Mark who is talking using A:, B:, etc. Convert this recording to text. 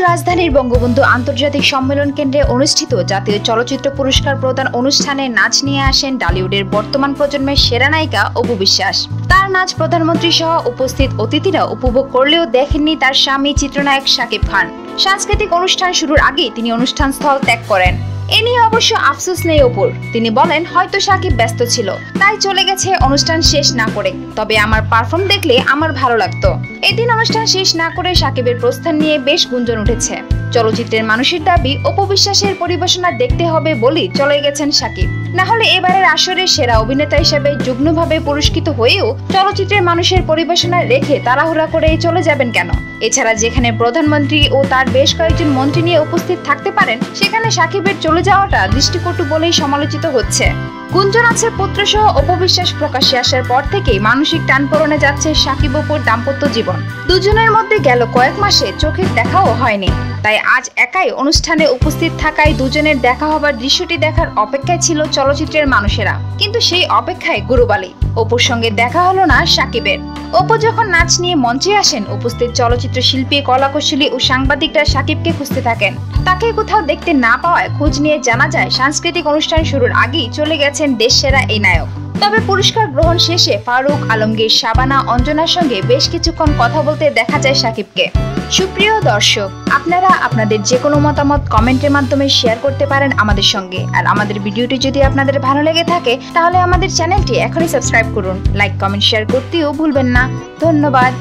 A: রাজধানীর বঙ্গবন্ধু আন্তর্জাতিক সম্মেলন কেন্দ্রে অনুষ্ঠিত জাতীয় চলচ্চিত্র পুরস্কার প্রদান অনুষ্ঠানে নাচ নিয়ে আসেন ডালিউডের বর্তমান প্রজন্মের সেরা নায়িকা অপু বিশ্বাস। তার নাচ প্রধানমন্ত্রী সহ উপস্থিত অতিথিরা উপভোগ করলেও দেখেননি তার স্বামী চিত্রনায়ক সাকিব খান। সাংস্কৃতিক অনুষ্ঠান শুরুর আগে তিনি অনুষ্ঠান স্থল ত্যাগ করেন। এ নিয়ে অবশ্য আফসোস নেই ওপর তিনি বলেন, হয়তো সাকিব ব্যস্ত ছিল। তাই চলে গেছে অনুষ্ঠান শেষ না করে। তবে আমার পারফর্ম দেখলে আমার ভালো লাগতো। এদিন অনুষ্ঠান শেষ না করে সাকিবের প্রস্থান নিয়ে বেশ গুঞ্জন উঠেছে। চলচ্চিত্রের মানুষের দাবি অপবিশ্বাসের পরিবেশনা দেখতে হবে বলেই চলে গেছেন সাকিব। না হলে এবারের আসরের সেরা অভিনেতা হিসেবে যুগ্মভাবে পুরস্কৃত হয়েও চলচ্চিত্রের মানুষের পরিবেশনা রেখে তাড়াহুড়া করে চলে যাবেন কেন? এছাড়া যেখানে প্রধানমন্ত্রী ও তার বেশ কয়েকজন মন্ত্রী নিয়ে উপস্থিত থাকতে পারেন, সেখানে সাকিবের চলে যাওয়াটা দৃষ্টিকটু বলেই সমালোচিত হচ্ছে। গুঞ্জন আছে পুত্রসহ অপবিশ্বাস প্রকাশ্যে আসার পর থেকেই মানসিক টানপোড়নে যাচ্ছে সাকিব অপুর দাম্পত্য জীবন। দুজনের মধ্যে গেল কয়েক মাসে চোখের দেখাও হয়নি। তাই আজ একাই অনুষ্ঠানে উপস্থিত থাকায় দুজনের দেখা হবার দৃশ্যটি দেখার অপেক্ষায় ছিল চলচ্চিত্রের মানুষেরা। কিন্তু সেই অপেক্ষায় গুরুবালি। অপুর সঙ্গে দেখা হলো না সাকিবের। অপু যখন নাচ নিয়ে মঞ্চে আসেন, উপস্থিত চলচ্চিত্র শিল্পী, কলাকুশলী ও সাংবাদিকরা সাকিবকে খুঁজতে থাকেন। তাকে কোথাও দেখতে না পাওয়ায় খোঁজ নিয়ে জানা যায়, সাংস্কৃতিক অনুষ্ঠান শুরুর আগেই চলে গেছেন দেশ সেরা এই নায়ক। তবে পুরস্কার গ্রহণ শেষে ফারুক আলমগীর, শাবানা, অঞ্জনার সঙ্গে বেশ কিছুক্ষণ কথা বলতে দেখা যায় সাকিবকে। সুপ্রিয় দর্শক, আপনারা আপনাদের যে কোনো মতামত কমেন্টের মাধ্যমে শেয়ার করতে পারেন আমাদের সঙ্গে। আর আমাদের ভিডিওটি যদি আপনাদের ভালো লেগে থাকে, তাহলে আমাদের চ্যানেলটি এখনই সাবস্ক্রাইব করুন, লাইক, কমেন্ট, শেয়ার করতেও ভুলবেন না। ধন্যবাদ।